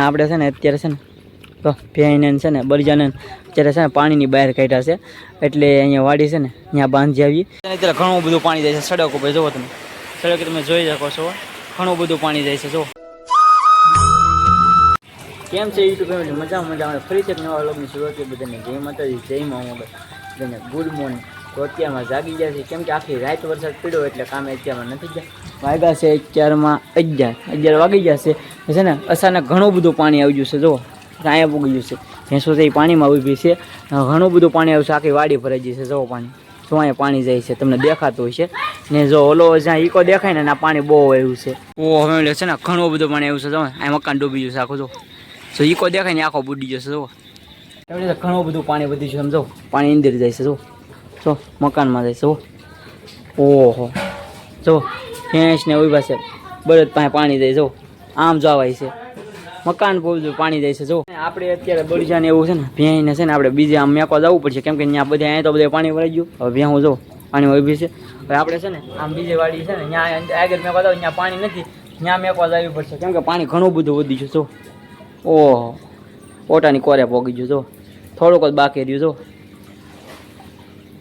આપણે છે ને અત્યારે છે ને તો ભેંને છે ને બરજાને અત્યારે છે ને પાણીની બહાર કાઢ્યા છે. એટલે અહીંયા વાડી છે ને ત્યાં બાંધી આવી. અત્યારે ઘણું બધું પાણી જાય છે. સડક ઉપર જુઓ તમે. સડક તમે જોઈ શકો છો. ઘણું બધું પાણી જાય છે, જુઓ. કેમ છે યુટ્યુબ ફેમિલી મજામાં આવે ફરી એક નવા વ્લોગની શરૂઆત બધાને જય માતાજી, જય મા ગુડ મોર્નિંગ તો અત્યારમાં જાગી ગયા છે કેમ કે આખી રાત વરસાદ પડ્યો, એટલે કામે અત્યારમાં નથી ગયા. વાગ્યા છે અત્યારમાં અગિયાર અગિયાર વાગી ગયા છે. છે ને, અચાનક ઘણું બધું પાણી આવી ગયું છે જો અહીંયા પૂગી ગયું છે. ભેંસો છે એ પાણીમાં ઊભી છે. ઘણું બધું પાણી આવ્યું છે, આખી વાડી ભરાઈ ગઈ છે જો પાણી. જો અહીંયા પાણી જાય છે, તમને દેખાતું હોય છે ને જો ઓલો જ્યાં ઈકો દેખાય ને પાણી બહુ આવ્યું છે. ઓ, હવે છે ને, ઘણું બધું પાણી આવ્યું છે જો આ મકાન ડૂબી ગયું છે, આખું જો સો ઈકો દેખાય ને, આખો બુડી જશે જો એમણે ઘણું બધું પાણી વધી છે સમજો પાણી અંદર જાય છે જો જો, મકાનમાં જાય છે ઓહો. જો ભેંસ ને ઊભા છે. બળદ પાસે પાણી જાય જો. આમ જવાય છે. મકાન બહુ પાણી જાય છે, જો. આપણે અત્યારે બળિયા એવું છે ને ભેંને છે ને આપણે બીજે આમ મેકવા જવું પડશે. કેમ કે ત્યાં બધા અહીંયા તો બધા પાણી ભરાઈ ગયું. હવે ભેં હું જો, પાણી ઊભી છે. હવે આપણે છે ને, આમ બીજે વાડી છે ને ત્યાં આગળ મેકવા જાવ ત્યાં પાણી નથી. ત્યાં મેકવા જવી પડશે. કેમ કે પાણી ઘણું બધું વધી ગયું જો. ઓહો. ઓટાની કોરે પોગી ગયું, જો. થોડુંક જ બાકી રહ્યું, જો.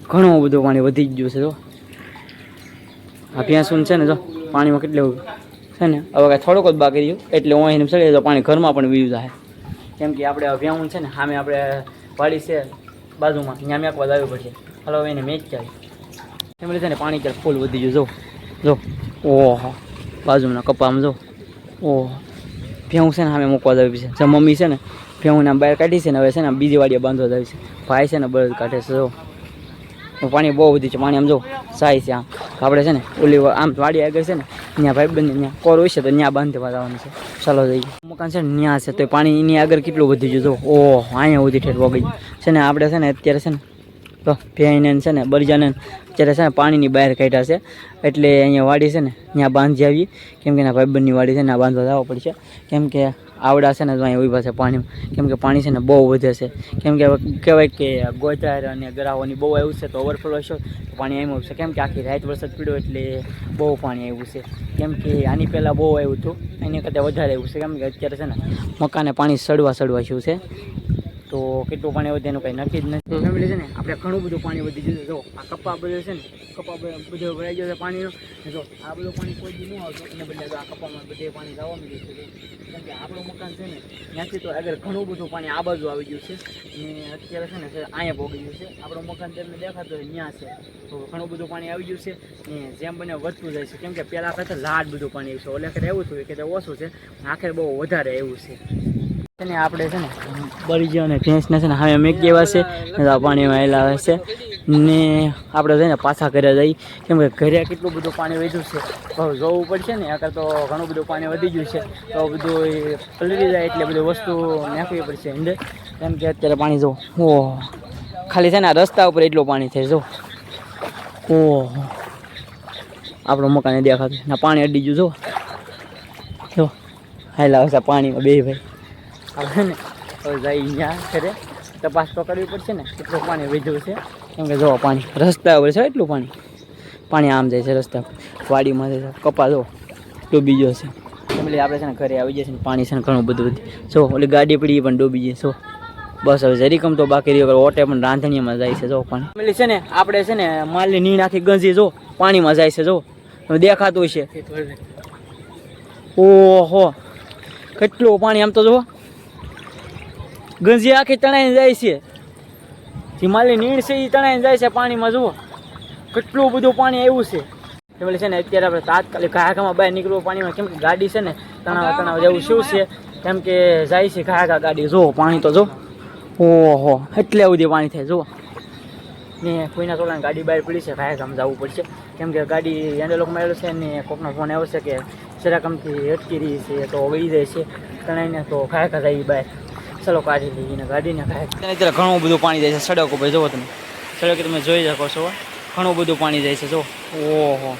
ઘણું બધું પાણી વધી ગયું છે, જો. આ ભેંસું છે ને જો, પાણીમાં કેટલું છે ને, હવે કાંઈ થોડુંક જ બાકી રહ્યું. એટલે હું એને ચડી તો પાણી ઘરમાં પણ વીજ થાય કેમ કે આપણે ભેંસું છે ને, સામે આપણે વાડી છે, બાજુમાં. ત્યાં મેકવા જવું પડશે. હલો એને મેચ જાય એમ છે ને, પાણી ક્યારે ફૂલ વધી ગયું. જો જો. ઓહો, બાજુના કપામાં જો. ઓહો. ભેહું છે ને, સામે મૂકવા જાવી છે. જે મમ્મી છે ને ભેહુંને બહાર કાઢી છે ને, હવે છે ને, બીજી વાડીએ બાંધવા જાવી છે. ભાઈ છે ને, બળદ કાઢે છે. જો. પાણી બહુ બધું છે. પાણી આમ જો સાય છે આમ. આપણે છે ને ઓલી આમ વાડી આગળ છે ને, ત્યાં ભાઈ બંધ ત્યાં કોર હોય છે તો ત્યાં બાંધવા જવાનું છે. ચાલો જઈએ. મકાન છે ને ત્યાં છે તો પાણી એની આગળ કેટલું વધી ગયું જો? ઓહ, અહીંયા સુધી ઠેઠ વગી છે ને આપણે છે ને અત્યારે છે ને તો ભેંને છે ને બરજાને અત્યારે છે ને પાણીની બહાર કાઢ્યા છે. એટલે અહીંયા વાડી છે ને ત્યાં બાંધી આવી. કેમ કે એના ભાઈબંધની વાડી છે ને આ બાંધવા જવા પડશે. કેમ કે આવડા છે ને તો અહીંયા ઊભા છે પાણી. કેમ કે પાણી છે ને બહુ વધે છે. કેમ કે કહેવાય કે ગોચાર અને ગરાવાની બહુ આવ્યું છે તો ઓવરફ્લો હશે તો પાણી આવ્યું છે કેમ કે આખી રાત વરસાદ પીડો એટલે બહુ પાણી આવ્યું છે. કેમ કે આની પહેલાં બહુ આવ્યું હતું. એની કરતાં વધારે આવ્યું છે. કેમ કે અત્યારે છે ને મકાને પાણી સડવા સડવા શું છે. તો કેટલું પાણી વધે એનું કંઈ નક્કી જ નથી. ફેમિલી છે ને, આપણે ઘણું બધું પાણી વધી ગયું જો, આ કપા બધો છે ને કપા બધો ભરાઈ ગયો છે પાણીનો. જો, આ બધું પાણી કોઈ દી ન આવતું. એને બદલે આ કપામાં બધે પાણી જવા મળી છે. કેમ કે આપણું મકાન છે ને, ત્યાંથી તો આગળ ઘણું બધું પાણી આ બાજુ આવી ગયું છે. ને અત્યારે છે ને અહીંયા ભોગી ગયું છે. આપણું મકાન તેમને દેખાતું હોય, ત્યાં છે. તો ઘણું બધું પાણી આવી ગયું છે. ને જેમ બને વધતું જાય છે. કેમ કે પહેલાં કરતાં લાડ બધું પાણી આવ્યું છે ઓલે કરતાં એવું થયું કે ઓછું છે આખરે બહુ વધારે આવ્યું છે. છે ને આપણે છે ને બળી ગયો અને ભેંસને છે ને હવે મેં ગયા છે, ને પાણીમાં એલા આવે છે. ને આપણે છે ને પાછા ઘરે જઈ, કેમ કે ઘરે કેટલું બધું પાણી વધ્યું છે જોવું પડશે ને, આગળ તો ઘણું બધું પાણી વધી ગયું છે, તો બધું પલળી જાય એટલે બધી વસ્તુ નાખવી પડશે અંદર. કેમ કે અત્યારે પાણી જો ઓહ ખાલી છે ને રસ્તા ઉપર એટલું પાણી થાય જો. ઓહ આપણું મકાન દેખાતું ના પાણી અડી ગયું જો. જો હાલ આવે પાણીમાં બે ભાઈ. હવે ને હવે જઈ અહીંયા ઘરે. તપાસ તો કરવી પડશે ને, કેટલું પાણી વધ્યું છે. કેમ કે જો પાણી રસ્તા ઉપર છે એટલું પાણી. પાણી આમ જાય છે રસ્તા વાડીમાં જાય છે. કપા જો ડૂબી ગયો છે. ફેમિલી આપણે છે ને ઘરે આવી જશે ને, પાણી છે ને ઘણું બધું બધું જો, ઓલી ગાડી પડી પણ ડૂબી જાય છો. બસ હવે જરીકમ તો બાકી રહ્યો. ઓટે પણ રાંધણીમાં જાય છે, જો પાણી. ફેમિલી છે ને, આપણે છે ને માલની નીણ આખી ગંજી જો પાણીમાં જાય છે, જો. દેખાતું છે ઓહો, કેટલું પાણી આમ તો જો. ગંજી આખી તણાઈને જાય છે. હિમાલય નીણ છે એ તણાઈને જાય છે પાણીમાં, જુઓ. કેટલું બધું પાણી આવ્યું છે. એટલે છે ને, અત્યારે આપણે તાત્કાલિક ઘાઘામાં બહાર નીકળવું, પાણીમાં કેમ કે ગાડી છે ને, તણાવ તણાવ જેવું શું છે? કેમ કે જાય છે ઘાઘા ગાડી, જુઓ, પાણી તો જો ઓહો, એટલે સુધી પાણી થાય, જુઓ. ને કોઈના છોકરાને ગાડી બહાર પડી છે, ઘાઘામાં જવું પડશે. કેમ કે ગાડી હેન્ડલ લોક છે ને, કોકનો ફોન આવ્યો છે કે જરાકમથી અટકી રહી છે, તો વળી જાય છે. તણાઈને તો ઘાઘા જાય બહાર. ચલો કાઢી લઈએ કાઢીને ઘાઘા અત્યારે ઘણું બધું પાણી જાય છે. સડક ઉપર જુઓ તમે. સડક તમે જોઈ શકો છો. ઘણું બધું પાણી જાય છે. જો ઓહો.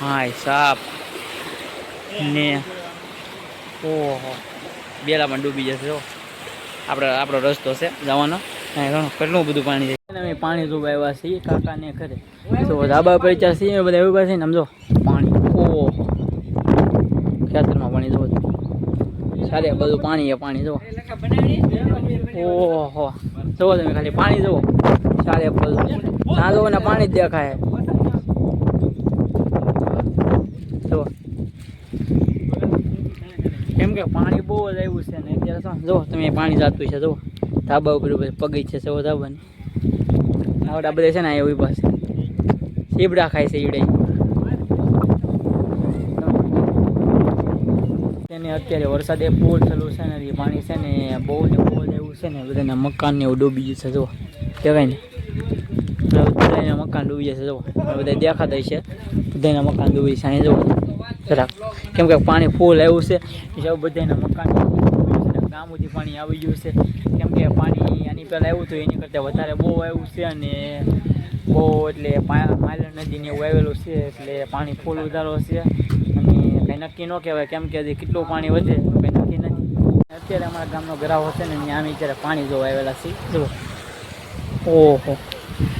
હાય સાપ. ને. ઓહો. બેલામાં ડૂબી જશે જો આપણે આપણો રસ્તો છે જવાનો. ઘણું કેટલું બધું પાણી જાય છે. અમે પાણી જોવા આવ્યા છીએ કાકાને ઘરે. તો ધાબા પર છીએ બધા એવું પાસે ને સમજો પાણી. ઓહો. ખેતરમાં પાણી જોવો સારે બધું પાણી પાણી, જુઓ. ઓહો, જુઓ તમે ખાલી પાણી જુઓ. સારે બધું. ના જુઓ, ને પાણી જ દેખાય. જુઓ. કેમ કે પાણી બહુ જ આવ્યું છે ને અત્યારે શું જુઓ, તમે પાણી જાતું છે, જુઓ. ધાબા ઉપર પગી છે સૌ ધાબાની. આવડા બધા છે ને અહીંયા ઊભા છે. ખાય છે ઈડે તેને અત્યારે વરસાદ એ ફૂલ ચાલુ છે ને એ પાણી છે ને બહુ ને બહુ જ એવું છે ને બધાને મકાન ને એવું ડૂબી ગયું છે જુઓ. કહેવાય ને? બધાને મકાન ડૂબી જશે જો બધા દેખાતા છે બધાના મકાન ડૂબી છે અહીં જુઓ. જરાક કેમ કે પાણી ફૂલ આવ્યું છે. જો બધાના મકાન ડૂબી ગયું છે ને ગામ સુધી પાણી આવી ગયું છે. કેમ કે પાણી આની પહેલાં આવ્યું હતું, એની કરતાં વધારે બહુ આવ્યું છે અને બહુ એટલે માયલર નદીને એવું આવેલું છે, એટલે પાણી ફૂલ વધારો છે. અને કંઈ નક્કી ન કહેવાય, કેમ કે હજી કેટલું પાણી વધે, કંઈ નક્કી નથી. અત્યારે અમારા ગામનો ગ્રાહક છે ને, ત્યાં અમે અત્યારે પાણી જોવા આવેલા છીએ. જુઓ. ઓહો.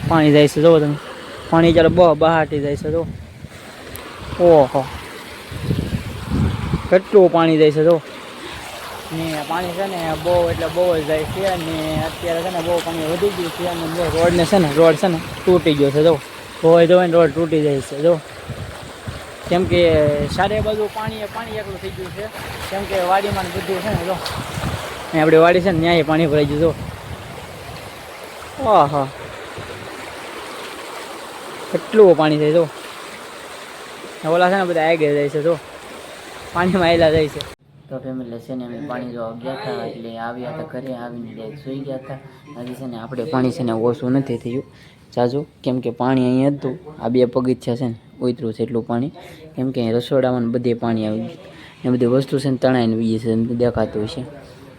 પાણી જાય છે, જુઓ તમે. પાણી જ્યારે બહુ બહાટી જાય છે, જુઓ. ઓહો. કેટલું પાણી જાય છે, જુઓ. ને પાણી છે ને બહુ, એટલે બહુ જ જાય છે અને અત્યારે છે ને બહુ પાણી વધી ગયું છે અને રોડને છે ને, રોડ છે ને તૂટી ગયો છે, જો. હોય ને રોડ તૂટી જાય છે, જો. કેમ કે સારે બધું પાણી પાણી એકલું થઈ ગયું છે. કેમ કે વાડીમાં બધું છે ને, જો. આપણી વાડી છે ને ન્યાય પાણી ભરાઈ ગયું, જો. આહા કેટલું પાણી થાય જો. ઓલા છે ને બધા આગળ જાય છે, જો. પાણીમાં આવેલા જાય છે. તો ફેમિલી છે ને અમે પાણી જોવા ગયા હતા, એટલે આવ્યા હતા ઘરે, આવીને ડાયરેક્ટ સૂઈ ગયા હતા. આજે છે ને આપણે પાણી છે ને ઓછું નથી થયું. જાજુ કેમ કે પાણી અહીંયા હતું, આ બે પગથિયા છે ને, ઉતરું છે એટલું પાણી. કેમ કે અહીં રસોડામાં બધે પાણી આવી ગયું. એ બધી વસ્તુ છે ને તણાઈને બીજી છે દેખાતું છે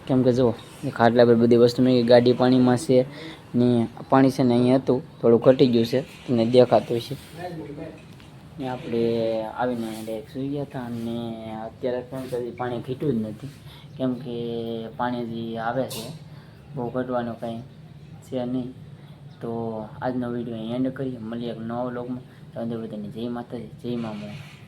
કેમ કે જુઓ ખાટલા પર બધી વસ્તુ મેં ગાડી પાણીમાં છે ને પાણી છે ને અહીંયા હતું, થોડું ઘટી ગયું છે, તમને દેખાતું છે ને આપણે આવીને ડાયરેક્ટ સૂઈ ગયા હતા અને અત્યારે પણ કદી પાણી ઘીટ્યું જ નથી. કેમ કે પાણી હજી આવે છે, બહુ ઘટવાનું કાંઈ છે નહીં. તો આજનો વીડિયો એન્ડ કરીએ. મળીએ એક નવો લોગમાં તો અંદર બધાને જય માતાજી, જય મોં.